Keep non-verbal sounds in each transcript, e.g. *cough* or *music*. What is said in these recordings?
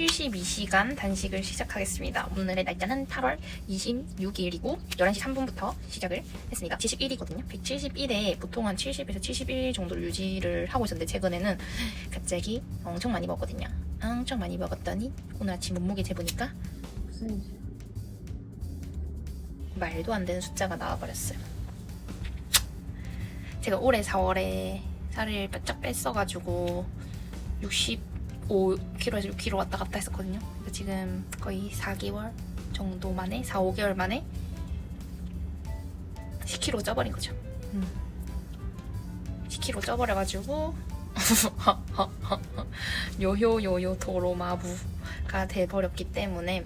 72시간 단식을 시작하겠습니다. 오늘의 날짜는 8월 26일이고 11시 3분부터 시작을 했습니다. 71이거든요. 171에 보통 한 70에서 71 정도를 유지를 하고 있었는데 최근에는 갑자기 엄청 많이 먹었거든요. 엄청 많이 먹었더니 오늘 아침 몸무게 재보니까 말도 안 되는 숫자가 나와버렸어요. 제가 올해 4월에 살을 바짝 뺐어가지고 65kg에서 6kg 왔다 갔다 했었거든요. 지금 거의 4개월 정도 만에, 4, 5개월 만에 10kg 쪄버린 거죠. 음. 10kg 쪄버려가지고 *laughs* 요요요요 도로마부가 돼버렸기 때문에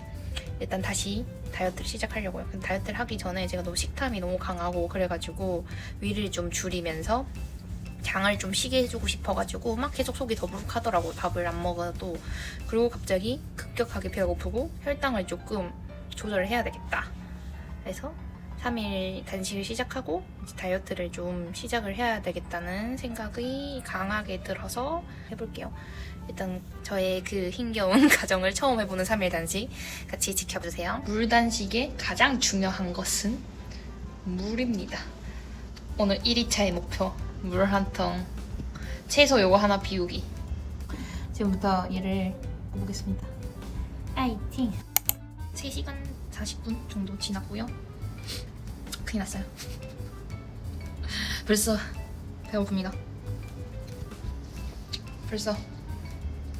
일단 다시 다이어트를 시작하려고요. 다이어트를 하기 전에 제가 너무 식탐이 너무 강하고 그래가지고 위를 좀 줄이면서 장을 좀 쉬게 해주고 싶어가지고 막 계속 속이 더부룩하더라고요. 밥을 안 먹어도. 그리고 갑자기 급격하게 배가 고프고 혈당을 조금 조절을 해야 되겠다. 그래서 3일 단식을 시작하고 다이어트를 좀 시작을 해야 되겠다는 생각이 강하게 들어서 해볼게요. 일단 저의 그 힘겨운 *laughs* 과정을 처음 해보는 3일 단식 같이 지켜주세요. 물 단식의 가장 중요한 것은 물입니다. 오늘 1일차의 목표 물 한 통 채소 요거 하나 비우기 지금부터 얘를 보겠습니다. 아이팅 3시간 40분 정도 지났고요. 큰일 났어요. 벌써 배고픕니다. 벌써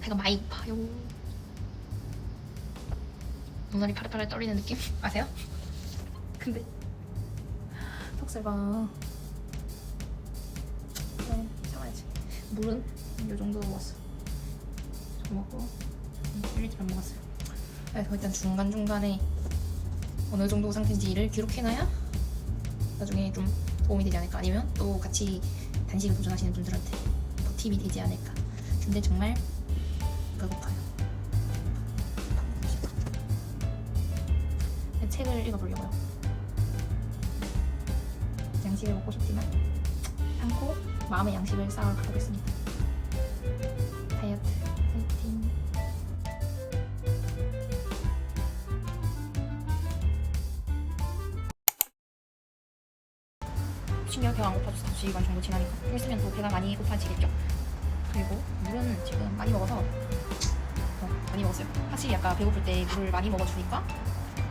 배가 많이 고파요. 눈알이 파릇파릇 떨리는 느낌 아세요? 근데 턱살 봐. 물은 이 정도 먹었어. 좀 먹고 1리터 안 먹었어요. 그래서 일단 중간 중간에 어느 정도 상태인지를 기록해놔야 나중에 좀 도움이 되지 않을까 아니면 또 같이 단식을 도전하시는 분들한테 더 팁이 되지 않을까. 근데 정말 배고파요. 책을 읽어보려고요. 양식을 먹고 싶지만 참고 마음의 양식을 쌓아 가보겠습니다. 다이어트 화이팅! 신기하게 배가 안 고파졌어. 2시간 정도 지나니까. 좀 있으면 또 배가 많이 고파지겠죠. 그리고 물은 지금 많이 먹어서 어, 많이 먹었어요. 확실히 아까 배고플 때 물을 많이 먹어주니까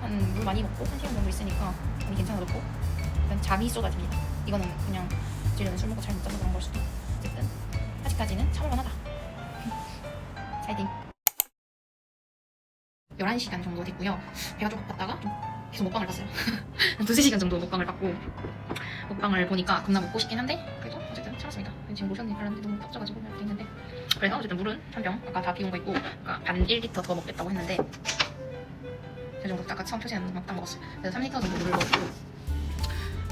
한 물 많이 먹고 한 시간 정도 있으니까 많이 괜찮아졌고 일단 잠이 쏟아집니다. 이거는 그냥 어찌되면 술 먹고 잘 못 자서 그런 걸 수도 어쨌든 아직까지는 참을만하다. 파이팅! 11시간 정도 됐고요. 배가 좀 고팠다가 좀 계속 먹방을 봤어요. *laughs* 한 두세 시간 정도 먹방을 봤고 먹방을 보니까 겁나 먹고 싶긴 한데 그래도 어쨌든 참았습니다. 지금 모션이 별로인데 너무 겹쳐가지고 이렇게 있는데 그래서 어쨌든 물은 한 병 아까 다 비운 거 있고 아까 반 1리터 더 먹겠다고 했는데 그 정도 아까 처음 표시한 막딱 먹었어요. 그래서 3리터 정도 물을 먹고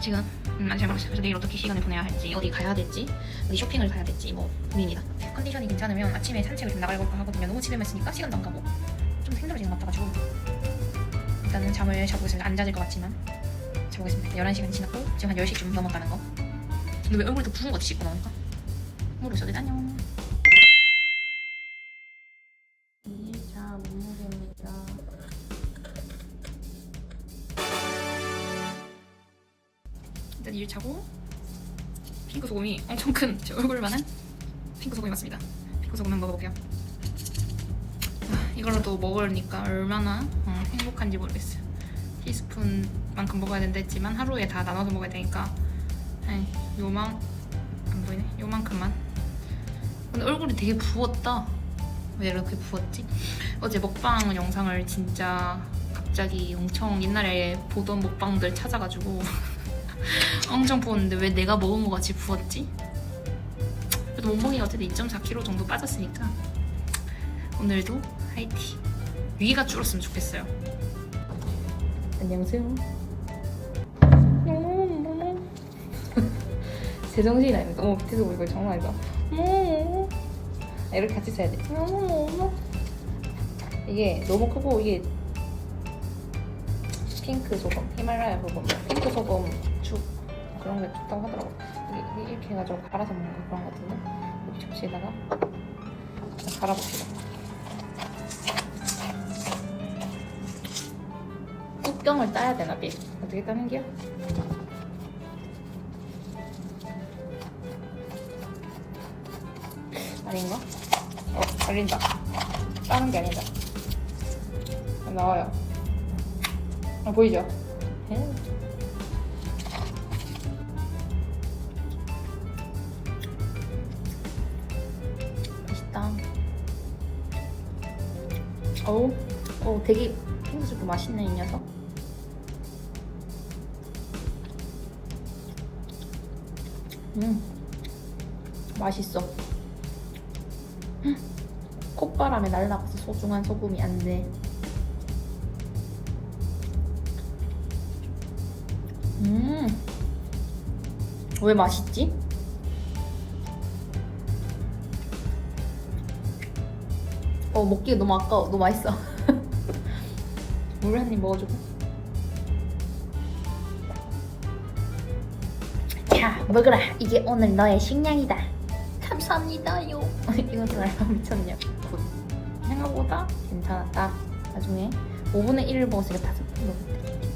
지금 음, 잘 먹었어요. 그래서 내일 어떻게 시간을 보내야 할지 어디 가야 될지 어디 쇼핑을 가야 될지 뭐 고민입니다. 컨디션이 괜찮으면 아침에 산책을 좀 나가볼까 하거든요. 너무 집에만 있으니까 시간도 안 가고 좀 힘들어지는 것 같아가지고 일단은 잠을 자보겠습니다. 안 잦을 것 같지만 자보겠습니다. 11시간 지났고 지금 한 10시쯤 넘어가는 거. 근데 왜 얼굴이 더 부은 거 같이 씻고 나오니까? 모르겠어. 안녕. 차고 핑크 소금이 엄청 큰 제 얼굴만한 핑크 소금이 맞습니다. 핑크 소금 한번 먹어볼게요. 아, 이걸로 또 먹으니까 얼마나 어, 행복한지 모르겠어요. 티스푼만큼 먹어야 된다 했지만 하루에 다 나눠서 먹어야 되니까 에이, 요만 안 보이네. 요만큼만. 근데 얼굴이 되게 부었다. 왜 이렇게 부었지? 어제 먹방 영상을 진짜 갑자기 엄청 옛날에 보던 먹방들 찾아가지고 *laughs* *laughs* 엄청 부었는데 왜 내가 먹은 거 같이 부었지? 그래도 몸무게가 어쨌든 2.4kg 정도 빠졌으니까. 오늘도 화이팅. 위가 줄었으면 좋겠어요. 안녕하세요. 제정신이 아닙니다 어머 밑에서 보니까 장난 아니다 아, 이렇게 같이 써야 돼. 어머 이게 너무 크고 이게 핑크 소금, 히말라야 소금, 핑크 소금 죽 그런 게 좋다고 하더라고. 이게 이렇게 해가지고 갈아서 먹는 거 그런 거 같은데 여기 접시에다가 갈아봅시다. 뚜껑을 따야 되나 비? 어떻게 따는 게요? 아닌가? 어, 알린다. 따는 게 아니다. 나와요. 아, 보이죠? 에. 맛있다. 어우, 어, 되게 핑크스프 맛있네, 이 녀석. 음, 맛있어. 음, 콧바람에 날라가서 소중한 소금이 안 돼. 음, 왜 맛있지? 어, 먹기가 너무 아까워. 너무 맛있어. *laughs* 물 한 입 먹어주고. 자, 먹어라. 이게 오늘 너의 식량이다. 감사합니다요. *laughs* 좀 알바 미쳤냐. 굿. 생각보다 괜찮았다. 나중에 5분의 1을 먹었으니까 5분 먹었대.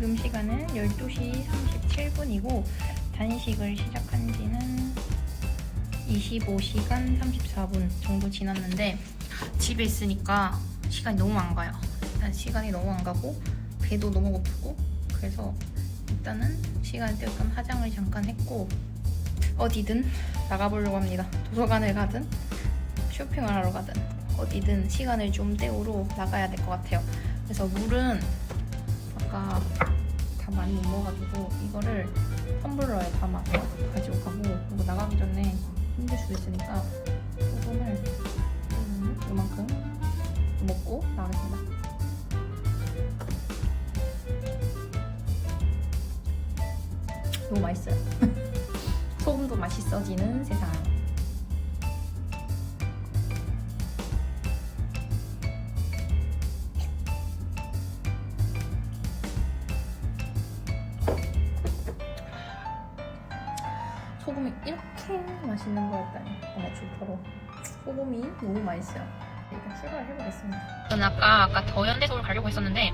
지금 시간은 12시 37분이고 단식을 시작한 지는 25시간 34분 정도 지났는데 집에 있으니까 시간이 너무 안 가요. 일단 시간이 너무 안 가고 배도 너무 고프고 그래서 일단은 시간을 때우끔 화장을 잠깐 했고 어디든 나가보려고 합니다. 도서관을 가든 쇼핑을 하러 가든 어디든 시간을 좀 때우러 나가야 될 것 같아요. 그래서 물은 아까 다 많이 못 먹어가지고 이거를 텀블러에 담아 가지고 가고 그리고 나가기 전에 힘들 수도 있으니까 소금을 음, 이만큼 먹고 나가겠습니다. 너무 맛있어요. *laughs* 소금도 맛있어지는 세상. 소금이 너무 맛있어요. 일단 출발을 해보겠습니다. 저는 아까 아까 더 현대 서울 가려고 했었는데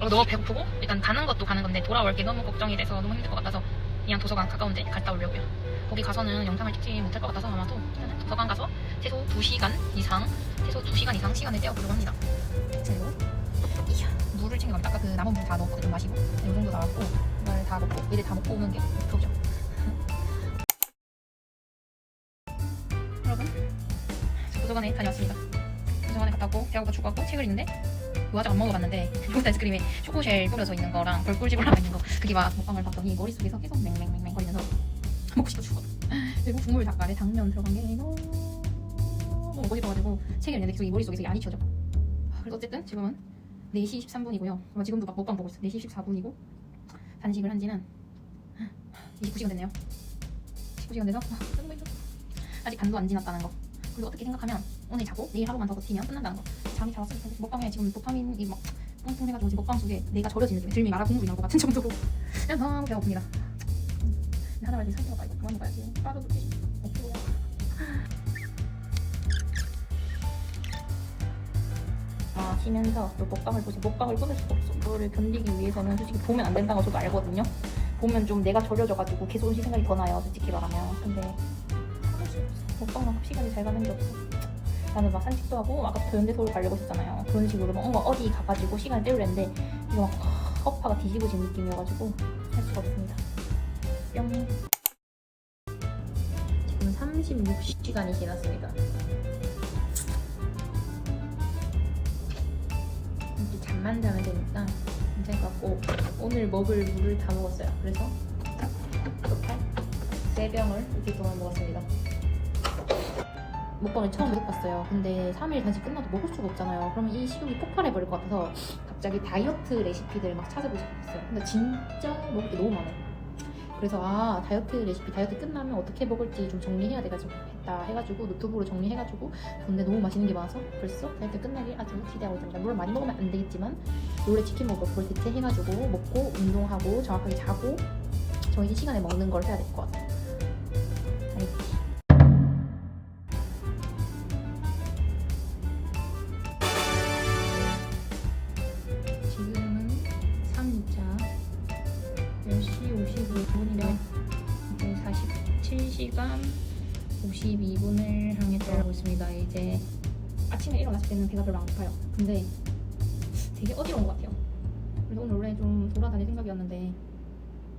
어, 너무 배고프고 일단 가는 것도 가는 건데 돌아올 게 너무 걱정이 돼서 너무 힘들 것 같아서 그냥 도서관 가까운데 갔다 오려고요. 거기 가서는 영상을 찍지 못할 것 같아서 아마도 도서관 가서 최소 2시간 이상 최소 2시간 이상 시간을 떼어보려고 합니다. 그리고 이야 물을 챙겨갑니다. 아까 그 남은 물 다 넣었거든요 좀 마시고 이 정도 나왔고 이걸 다 먹고 얘들 다 먹고 오는 게 목표죠 도서관에 다녀왔습니다. 도서관에 갔다 왔고 배고파 죽었고 책을 읽는데 뭐 아직 안 먹어봤는데 요거트 아이스크림에 초코쉘 뿌려져 있는 거랑 벌꿀집 올라가 있는 거. 그게 막 먹방을 봤더니 머릿속에서 계속 맹맹맹맹 거리면서 먹고 싶어 죽어. 그리고 국물 닭발에 당면 들어간 게 너무 먹고 싶어가지고 책을 읽는데 계속 이 머릿속에서 양이 쳐져. 그래서 어쨌든 지금은 4시 13분이고요. 지금도 막 먹방 보고 있어 4시 14분이고 단식을 한 지는 29시간 됐네요. 19시간 돼서 아, 아직 간도 안 지났다는 거. 그리고 어떻게 생각하면 오늘 자고 내일 하루만 더 버티면 끝난다는 거. 잠이 잘 왔으니까 먹방에 지금 도파민이 막 뿡뿡해가지고 지금 먹방 속에 내가 절여지는 중. 들미 마라 국물이 것 같은 정도로 그냥 너무 배고픕니다. 음, 하나 말지 살펴봐 이거 그만 먹어야지. 빠져도 되지. 없고. 아, 쉬면서 또 먹방을 보지 먹방을 끊을 수가 없어. 그거를 견디기 위해서는 솔직히 보면 안 된다는 거 저도 알거든요. 보면 좀 내가 절여져가지고 계속 음식 생각이 더 나요. 솔직히 말하면. 근데 먹방만 시간이 잘 가는 게 없어. 나는 막 산책도 하고 아까 도연대 서울 가려고 했잖아요. 그런 식으로 뭔가 어디 가가지고 시간을 때우려는데 이거 막 허파가 뒤집어진 느낌이어가지고 할 수가 없습니다. 뿅. 지금 36시간이 지났습니다. 이렇게 잠만 자면 되니까 것 같고 오늘 먹을 물을 다 먹었어요. 그래서 토탈 3병을 이렇게 동안 먹었습니다. 먹방을 처음 먹어봤어요. 근데 3일 단식 끝나도 먹을 수가 없잖아요. 그러면 이 식욕이 폭발해버릴 것 같아서 갑자기 다이어트 레시피들 막 찾아보고 싶었어요. 근데 진짜 먹을 게 너무 많아요. 그래서 아 다이어트 레시피 다이어트 끝나면 어떻게 먹을지 좀 정리해야 돼가지고 했다 해가지고 노트북으로 정리해가지고 근데 너무 맛있는 게 많아서 벌써 다이어트 끝나길 아주 기대하고 있습니다. 물론 많이 먹으면 안 되겠지만 원래 치킨 먹을 걸 대체해가지고 먹고 운동하고 정확하게 자고 정해진 시간에 먹는 걸 해야 될 것 같아요. 시간 52분을 향해 돌아가고 있습니다. 이제 아침에 일어났을 때는 배가 별로 안 고파요. 근데 되게 어지러운 것 같아요. 그래서 오늘 원래 좀 돌아다닐 생각이었는데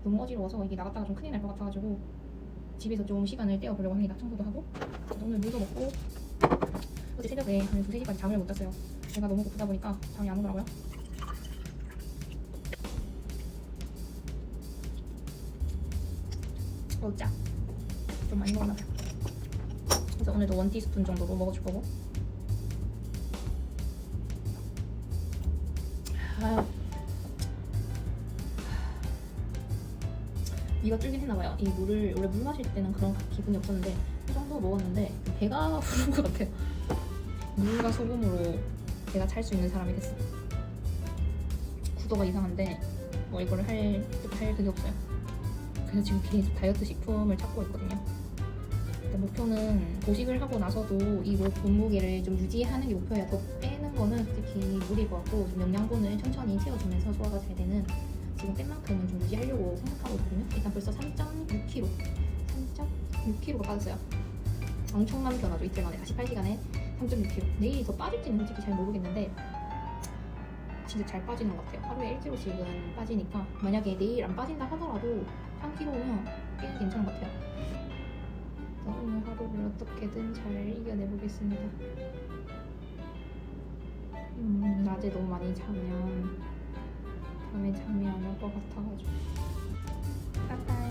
너무 어지러워서 이게 나갔다가 좀 큰일 날 것 같아가지고 집에서 좀 시간을 때워보려고 합니다. 청소도 하고 오늘 물도 먹고 어제 새벽에 한 2, 3시까지 잠을 못 잤어요. 배가 너무 고프다 보니까 잠이 안 오더라고요. 어, 짜. 좀 많이 먹었나 봐요. 그래서 오늘도 원 티스푼 정도로 먹어줄 거고. 아. 이가 줄긴 했나 봐요. 이 물을 원래 물 마실 때는 그런 기분이 없었는데 이 정도 먹었는데 배가 *laughs* 부른 것 같아요. 물과 소금으로 내가 찰 수 있는 사람이 됐어. 구도가 이상한데 뭐 이거를 할, 할 그게 없어요. 그래서 지금 계속 다이어트 식품을 찾고 있거든요. 일단 목표는 보식을 하고 나서도 이 몸- 몸무게를 좀 유지하는 게 목표예요. 더 빼는 거는 것 같고 좀 영양분을 천천히 채워주면서 소화가 잘 되는 지금 뺀 만큼은 좀 유지하려고 생각하고 있거든요. 일단 벌써 3.6kg, 3.6kg가 빠졌어요. 엄청난 변화죠 이틀 만에 48시간에 3.6kg. 내일이 더 빠질지는 솔직히 잘 모르겠는데 진짜 잘 빠지는 것 같아요. 하루에 1kg씩은 빠지니까 만약에 내일 안 빠진다 하더라도 3kg면 꽤 괜찮은 것 같아요. 오늘 하루를 어떻게든 잘 이겨내보겠습니다. 음, 낮에 너무 많이 자면 밤에 잠이 안 올 것 같아가지고. 빠빠이.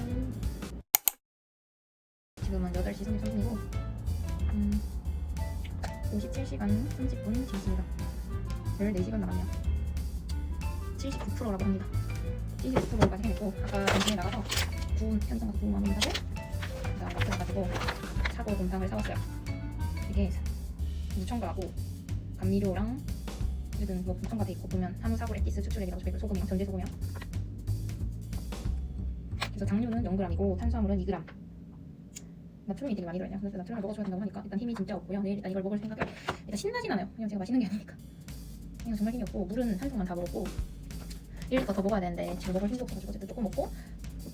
지금은 8시 33분이고 음, 57시간 30분 지났습니다. 14시간 남았네요. 79%라고 합니다. 79%까지 해냈고 아까 점심에 나가서 구운 편의점 가서 구운 마무리 사고 그다음 마트 가가지고 사고 곰탕을 사왔어요. 이게 무첨가하고 감미료랑 이든 뭐 무첨가 돼 있고 보면 한우 사고 엑기스 추출액이라고 적혀있고 소금이랑 전제 소금이랑 그래서 당류는 0g이고 탄수화물은 2g 나트륨이 되게 많이 들어있네요. 그래서 나트륨을 먹어줘야 된다고 하니까 일단 힘이 진짜 없고요. 내일 일단 이걸 먹을 생각에 일단 신나진 않아요. 그냥 제가 맛있는 게 아니니까. 그냥 정말 힘이 없고 물은 한 통만 다 먹었고 1리터 더 먹어야 되는데 지금 먹을 힘도 없어가지고 어쨌든 조금 먹고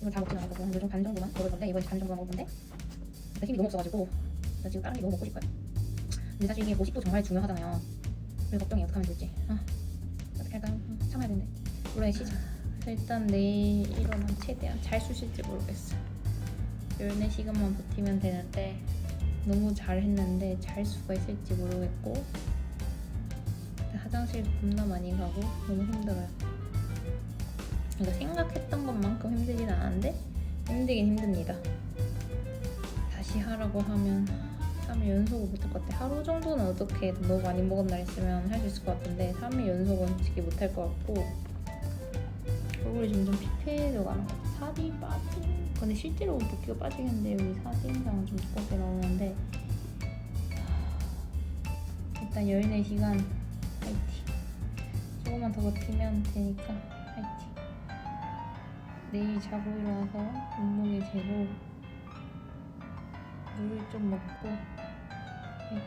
이걸 다 먹진 한 요즘 반 정도만 먹을 건데 이번에 반 정도만 먹을 건데 일단 힘이 너무 없어가지고 나 지금 다른 게 너무 먹고 싶어요. 근데 사실 이게 모식도 정말 중요하잖아요. 그래서 걱정이 어떻게 하면 될지. 아, 어떻게 할까요? 아, 참아야 되는데. 올해 시작. 일단 내일 일어나 최대한 잘 수 있을지 모르겠어. 14시간만 버티면 되는데 너무 잘했는데 잘 수가 있을지 모르겠고 화장실 겁나 많이 가고 너무 힘들어요. 그러니까 생각했던 것만큼 힘들진 않은데 힘들긴 힘듭니다. 다시 하라고 하면 3일 연속은 못할 것 같아. 하루 정도는 어떻게 너무 많이 먹은 날 있으면 할 수 있을 것 같은데 3일 연속은 솔직히 못할 것 같고 얼굴이 점점 피폐해져 가는 것 같아. 살이 빠진 근데 실제로 붓기가 빠지겠는데 여기 사진상은 좀 두껍게 나오는데 일단 14시간 화이팅 조금만 더 버티면 되니까 화이팅 내일 자고 일어나서 몸무게 재고 물을 좀 먹고 화이팅.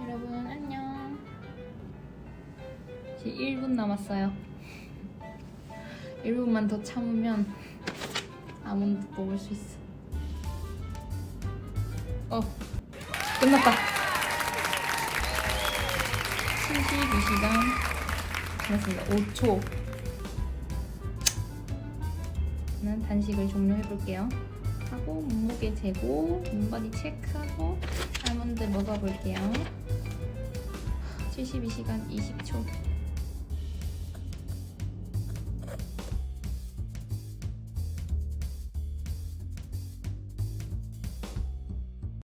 여러분 안녕. 이제 1분 남았어요. *laughs* 1분만 더 참으면 아몬드 먹을 수 있어. 어 끝났다. 72시간. 지났습니다. 5초 저는 단식을 종료해 볼게요. 하고 몸무게 재고 몸바디 체크하고 아몬드 먹어볼게요. 72시간 20초